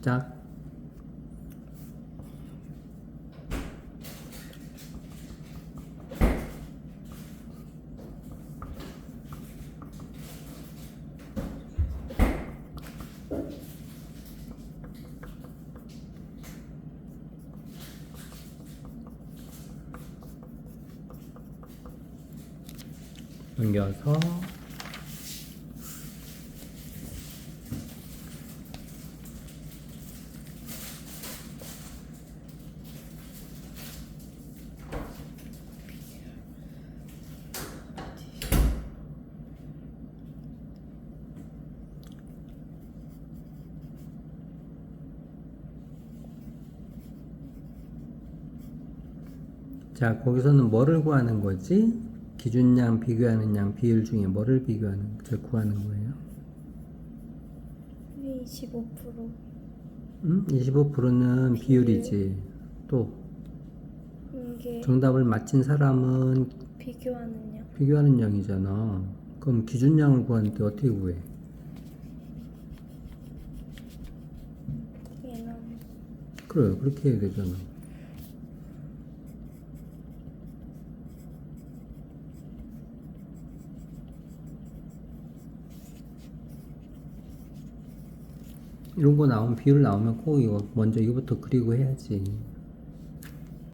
시작. 넘겨서 자, 거기서는 뭐를 구하는 거지? 기준량, 비교하는 양, 비율 중에 뭐를 비교하는, 저 구하는 거예요? 25% 음? 25%는 비율이지. 또, 이게 정답을 맞힌 사람은 비교하는 양 비교하는 양이잖아. 그럼 기준량을 구하는데 어떻게 구해? 얘는 그래, 그렇게 해야 되잖아. 이런 거 나오면 비율 나오면 꼭 이거 먼저 이거부터 그리고 해야지.